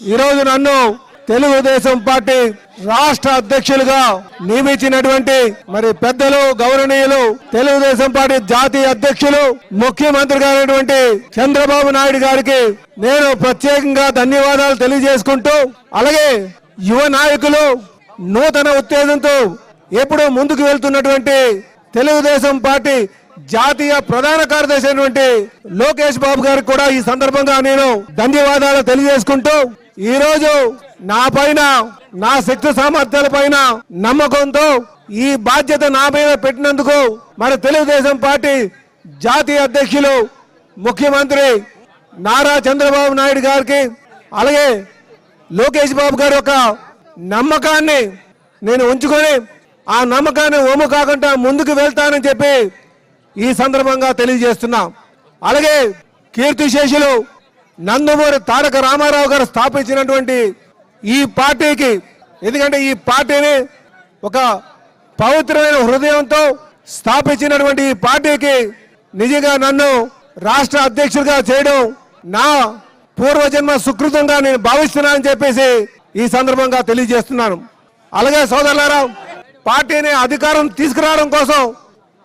ఈరోజు నన్ను తెలుగుదేశం పార్టీ రాష్ట్ర అధ్యక్షులుగా నియమించినటువంటి మరి పెద్దలు గౌరవనీయులు తెలుగుదేశం పార్టీ జాతీయ అధ్యక్షులు ముఖ్యమంత్రి గారైనటువంటి చంద్రబాబు నాయుడు గారికి నేను ప్రత్యేకంగా ధన్యవాదాలు తెలియజేసుకుంటూ అలాగే యువ నాయకులు నూతన ఉత్తేజంతో ఎప్పుడూ ముందుకు వెళ్తున్నటువంటి తెలుగుదేశం పార్టీ జాతీయ ప్రధాన కార్యదర్శి అయినటువంటి లోకేష్ బాబు గారికి కూడా ఈ సందర్భంగా నేను ధన్యవాదాలు తెలియజేసుకుంటూ ఈరోజు నా పైన నా శక్తి సామర్థ్యాల పైన నమ్మకంతో ఈ బాధ్యత నా మీద పెట్టినందుకు మరి తెలుగుదేశం పార్టీ జాతీయ అధ్యక్షులు ముఖ్యమంత్రి నారా చంద్రబాబు నాయుడు గారికి అలాగే లోకేష్ బాబు గారి యొక్క నమ్మకాన్ని నేను ఉంచుకొని ఆ నమ్మకాన్ని ఓము కాకుండా ముందుకు వెళ్తానని చెప్పి ఈ సందర్భంగా తెలియజేస్తున్నా. అలాగే కీర్తిశేషులు నందమూరి తారక రామారావు గారు స్థాపించినటువంటి ఈ పార్టీకి ఎందుకంటే ఈ పార్టీని ఒక పవిత్రమైన హృదయంతో స్థాపించినటువంటి ఈ పార్టీకి నిజంగా నన్ను రాష్ట్ర అధ్యక్షుడిగా చేయడం నా పూర్వజన్మ సుకృతంగా నేను భావిస్తున్నానని చెప్పేసి ఈ సందర్భంగా తెలియజేస్తున్నాను. అలాగే సోదరులారా పార్టీని అధికారం తీసుకురావడం కోసం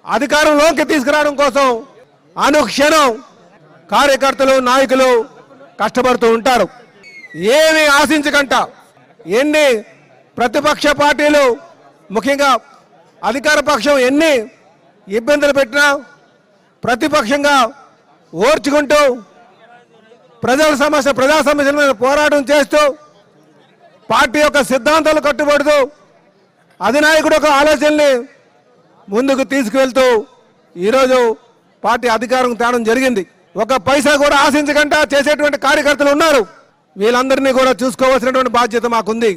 అధికారంలోకి తీసుకురావడం కోసం అనుక్షణం కార్యకర్తలు నాయకులు కష్టపడుతూ ఉంటారు ఏమి ఆశించకంట. ఎన్ని ప్రతిపక్ష పార్టీలు ముఖ్యంగా అధికార పక్షం ఎన్ని ఇబ్బందులు పెట్టినా ప్రతిపక్షంగా ఓర్చుకుంటూ ప్రజల సమస్య ప్రజా సమస్యల మీద పోరాటం చేస్తూ పార్టీ యొక్క సిద్ధాంతాలు కట్టుబడుతూ అధినాయకుడు యొక్క ఆలోచనని ముందుకు తీసుకువెళ్తూ ఈరోజు పార్టీ అధికారం తేడం జరిగింది. ఒక పైసా కూడా ఆశించకుండా చేసేటువంటి కార్యకర్తలు ఉన్నారు. వీళ్ళందరినీ కూడా చూసుకోవాల్సినటువంటి బాధ్యత మాకుంది.